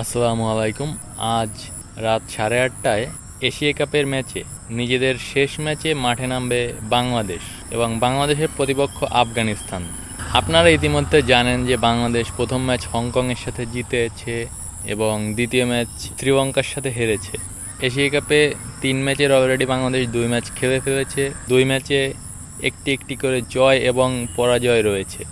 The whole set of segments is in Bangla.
আসসালামু আলাইকুম। আজ রাত সাড়ে আটটায় এশিয়া কাপের ম্যাচে নিজেদের শেষ ম্যাচে মাঠে নামবে বাংলাদেশ এবং বাংলাদেশের প্রতিপক্ষ আফগানিস্তান। আপনারা ইতিমধ্যে জানেন যে বাংলাদেশ প্রথম ম্যাচ হংকংয়ের সাথে জিতেছে এবং দ্বিতীয় ম্যাচ শ্রীলঙ্কার সাথে হেরেছে। এশিয়া কাপে তিন ম্যাচের অলরেডি বাংলাদেশ দুই ম্যাচ খেলে ফেলেছে। দুই ম্যাচে একটি একটি করে জয় এবং পরাজয় রয়েছে।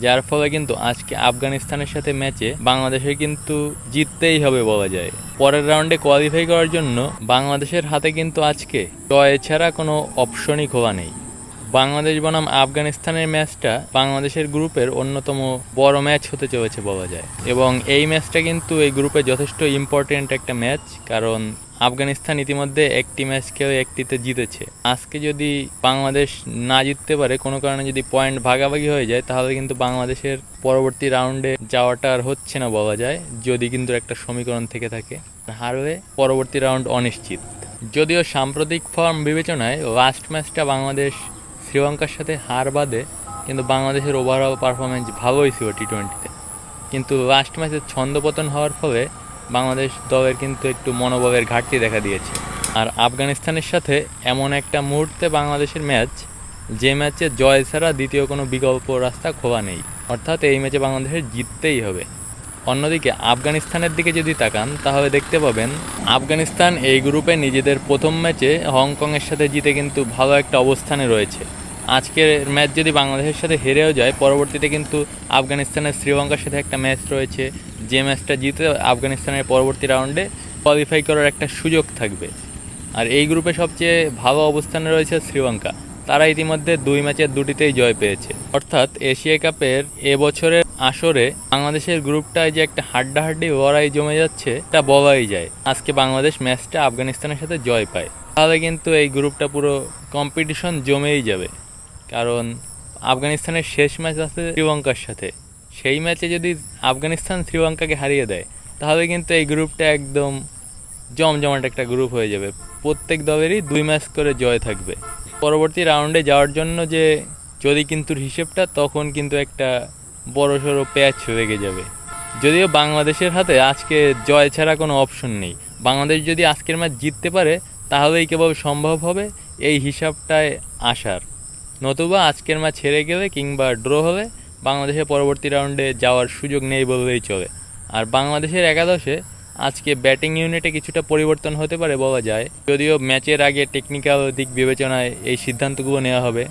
যার ফলে কিন্তু আজকে আফগানিস্তানের সাথে ম্যাচে বাংলাদেশের কিন্তু জিততেই হবে বলা যায়। পরের রাউন্ডে কোয়ালিফাই করার জন্য বাংলাদেশের হাতে কিন্তু আজকে জয় ছাড়া কোনো অপশনই খোলা নেই। বাংলাদেশ বনাম আফগানিস্তানের ম্যাচটা বাংলাদেশের গ্রুপের অন্যতম বড় ম্যাচ হতে চলেছে বলা যায়। এবং এই ম্যাচটা কিন্তু এই গ্রুপে যথেষ্ট ইম্পর্টেন্ট একটা ম্যাচ, কারণ আফগানিস্তান ইতিমধ্যে একটি ম্যাচ খেলে একটিতে জিতেছে। আজকে যদি বাংলাদেশ না জিততে পারে, কোনো কারণে যদি পয়েন্ট ভাগাভাগি হয়ে যায়, তাহলে কিন্তু বাংলাদেশের পরবর্তী রাউন্ডে যাওয়াটা আর হচ্ছে না বলা যায়, যদি কিন্তু একটা সমীকরণ থেকে থাকে। হারলে পরবর্তী রাউন্ড অনিশ্চিত। যদিও সাম্প্রতিক ফর্ম বিবেচনায় লাস্ট ম্যাচটা বাংলাদেশ শ্রীলঙ্কার সাথে হার বাদে কিন্তু বাংলাদেশের ওভারঅল পারফরমেন্স ভালোই ছিল টি টোয়েন্টিতে কিন্তু লাস্ট ম্যাচে ছন্দপতন হওয়ার ফলে বাংলাদেশ দলের কিন্তু একটু মনোবলের ঘাটতি দেখা দিয়েছে। আর আফগানিস্তানের সাথে এমন একটা মুহূর্তে বাংলাদেশের ম্যাচ যে ম্যাচে জয় ছাড়া দ্বিতীয় কোনো বিকল্প রাস্তা খোলা নেই। অর্থাৎ এই ম্যাচে বাংলাদেশের জিততেই হবে। অন্যদিকে আফগানিস্তানের দিকে যদি তাকান, তাহলে দেখতে পাবেন আফগানিস্তান এই গ্রুপে নিজেদের প্রথম ম্যাচে হংকংয়ের সাথে জিতে কিন্তু ভালো একটা অবস্থানে রয়েছে। আজকের ম্যাচ যদি বাংলাদেশের সাথে হেরেও যায়, পরবর্তীতে কিন্তু আফগানিস্তানের শ্রীলঙ্কার সাথে একটা ম্যাচ রয়েছে। যে ম্যাচটা জিতে আফগানিস্তানের পরবর্তী রাউন্ডে কোয়ালিফাই করার একটা সুযোগ থাকবে। আর এই গ্রুপে সবচেয়ে ভালো অবস্থানে রয়েছে শ্রীলঙ্কা। তারা ইতিমধ্যে দুই ম্যাচের দুটিতেই জয় পেয়েছে। অর্থাৎ এশিয়া কাপের এবছরের আসরে বাংলাদেশের গ্রুপটায় যে একটা হাড্ডাহাড্ডি লড়াই জমে যাচ্ছে, তা বলাই যায়। আজকে বাংলাদেশ ম্যাচটা আফগানিস্তানের সাথে জয় পায়। তাহলে কিন্তু এই গ্রুপটা পুরো কম্পিটিশন জমেই যাবে। কারণ আফগানিস্তানের শেষ ম্যাচ আছে শ্রীলঙ্কার সাথে। সেই ম্যাচে যদি আফগানিস্তান শ্রীলঙ্কাকে হারিয়ে দেয়, তাহলে কিন্তু এই গ্রুপটা একদম জমজমাট একটা গ্রুপ হয়ে যাবে। প্রত্যেক দলেরই দুই ম্যাচ করে জয় থাকবে। পরবর্তী রাউন্ডে যাওয়ার জন্য যে যদি কিন্তু হিসেবটা, তখন কিন্তু একটা বড় সড়ো প্যাচ লেগে যাবে। যদিও বাংলাদেশের হাতে আজকে জয় ছাড়া কোনো অপশন নেই। বাংলাদেশ যদি আজকের ম্যাচ জিততে পারে, তাহলেই কেবল সম্ভব হবে, এই হিসাবটায় আসার নতুবা আজকের ম্যাচ হেরে গেলে কিংবা ড্র হলে বাংলাদেশের পরবর্তী রাউন্ডে যাওয়ার সুযোগ নেই বললেই চলে। আর বাংলাদেশের একাদশে আজকে ব্যাটিং ইউনিটে কিছুটা পরিবর্তন হতে পারে বলা যায়। যদিও ম্যাচের আগে টেকনিক্যাল দিক বিবেচনায় এই সিদ্ধান্তগুলো নেওয়া হবে।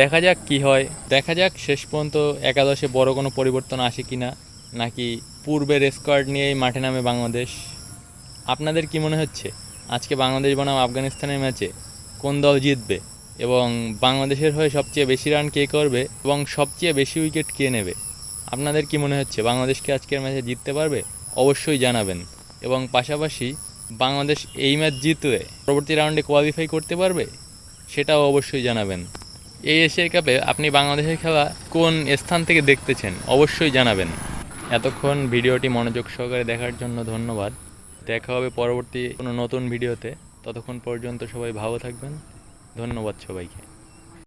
দেখা যাক কি হয়। দেখা যাক শেষ পর্যন্ত একাদশে বড় কোনো পরিবর্তন আসে কি না, নাকি পূর্বের স্কোয়াড নিয়েই মাঠে নামে বাংলাদেশ। আপনাদের কি মনে হচ্ছে? আজকে বাংলাদেশ বনাম আফগানিস্তানের ম্যাচে কোন দল জিতবে? এবং বাংলাদেশের হয়ে সবচেয়ে বেশি রান কে করবে? এবং সবচেয়ে বেশি উইকেট কে নেবে? আপনাদের কি মনে হচ্ছে বাংলাদেশকে আজকের ম্যাচে জিততে পারবে? অবশ্যই জানাবেন। এবং পাশাপাশি বাংলাদেশ এই ম্যাচ জিতলে পরবর্তী রাউন্ডে কোয়ালিফাই করতে পারবে? সেটাও অবশ্যই জানাবেন। এই এশিয়া কাপে আপনি বাংলাদেশের খেলা কোন স্থান থেকে দেখতেছেন? অবশ্যই জানাবেন। এতক্ষণ ভিডিওটি মনোযোগ সহকারে দেখার জন্য ধন্যবাদ। দেখা হবে পরবর্তী কোনো নতুন ভিডিওতে। ততক্ষণ পর্যন্ত সবাই ভালো থাকবেন। ধন্যবাদ সবাইকে।